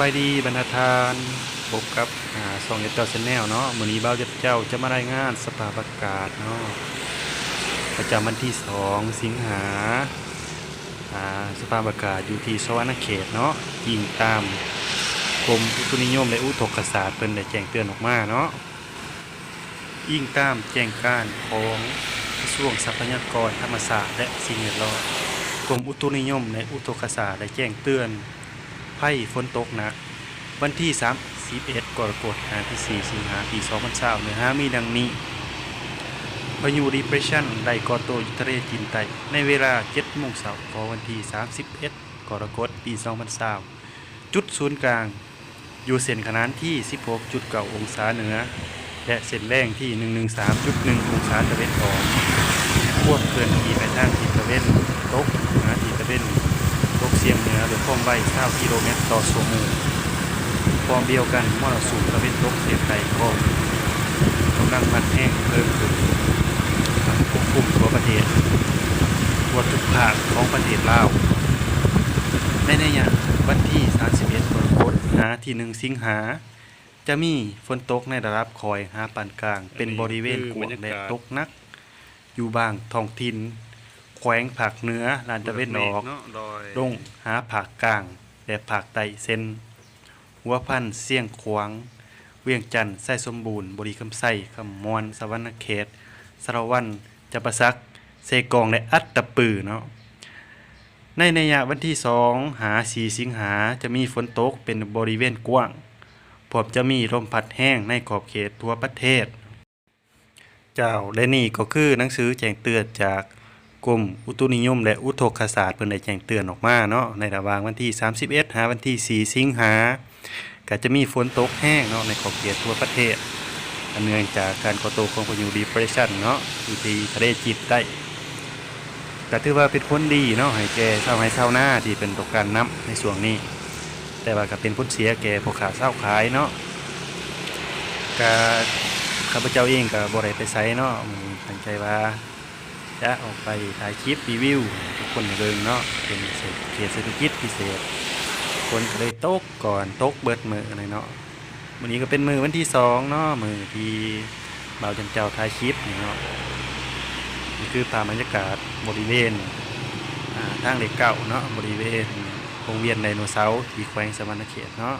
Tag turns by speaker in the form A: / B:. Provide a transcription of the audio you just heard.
A: บายดีบรรณาทานพบกับอ่าสองเอเจ้าชแนลเนาะมื้อนี้เบ้าเจ้าจะมารายงานสภาพอากาศเนาะประจำวันที่2สิงหาอ่าสภาพอากาศอยู่ที่สวรรณเขตเนาะยิงตามกรมอุตุนิยมและอุทกศาสตร์เพิ่นได้แจ้งเตือนออกมาเนาะยิ่งตามแจ้งการของกระทรวงทรัพยากรธรรมศาสตร์และสิ่งแวดล้อมกรมอุตุนิยมและอุทกศาสตร์ได้แจ้งเตือน ไพ่ฝนตกหนัก วันที่31กรกฎาคมที่4สิงหาคมปี2020เนื้อหามีดังนี้พายุ depression ได้ก่อตัวอยู่ทะเลจีนใต้ในเวลา7โมงเช้าของวันที่31กรกฎาคมปี2020จุดศูนย์กลางอยู่เส้นขนานที่ 16.9 องศาเหนือ และเส้นแรงที่ 113.1 องศาตะวันออกควบเคลื่อนที่ไปทางทิศตะวันตกหาทิศตะวัน กเสียงเหนือหรือความไว9กิโลเมตรต่อชั่วโมงความเดียวกันมรสุมตะวันตกเฉียงใต้ก็กำลังพัดแห้งเพิ่มขึ้นควบคุมทั่วประเทศทั่วทุกภาคของประเทศลาวในในอย่างวันที่31กรกฎาคมหาที่1สิงหาจะมีฝนตกในระดับคอยหาปานกลาง เป็นบริเวณกว้างและตกหนัก อยู่บางท้องถิ่น แขวงภาคเหนือลานตะเวนออกลงหาผักกลางและผักไตเส้นหัวพันธุ์เสี่ยงขวาง เวียงจันทน์ไส้สมบูรณ์ บริคำไส้คำมวนสวรรณเขตสารวันจับประซักเซกองและอัตตะปือเนาะในในยะวันที่2หา4สิงหาจะมีฝนตกเป็นบริเวณกว้างพร้อมจะมีลมพัดแห้งในขอบเขตทั่วประเทศ เจ้าและนี่ก็คือหนังสือแจ้งเตือนจาก กรมอุตุนิยม และอุทกศาสตร์เพิ่นได้แจ้งเตือนออกมาเนาะในระหว่างวันที่ 31 หาวันที่ 4 สิงหาก็จะมีฝนตกแห้งเนาะในขอบเขตทั่วประเทศอันเนื่องจากการก่อตัวของพายุ depression เนาะอยู่ที่ทะเลจีนใต้ก็ถือว่าเป็นผลดีเนาะให้แก่ชาวไร่ชาวนาที่เป็นตกการน้ำในช่วงนี้ แต่ว่าก็เป็นผลเสียแก่พ่อค้าชาขายเนาะก็ข้าพเจ้าเองก็บ่ได้ไปไสเนาะมื้อนี้ตั้งใจว่า จะออกไปถ่ายคลิปรีวิว ทุกคนได้เบิ่งเนาะเป็นเขตเศรษฐกิจพิเศษ คนก็เลยตกก่อนตกเบิดมือเลยเนาะมื้อนี้ก็เป็นมือวันที่สองเนาะมือที่เบ่าจันเจ้าถ่ายคลิปเนาะนี่คือภาพบรรยากาศบริเวณทางเลขเก่าเนาะบริเวณวงเวียนไดโนเสาร์ที่แขวงสวรรณเขตเนาะ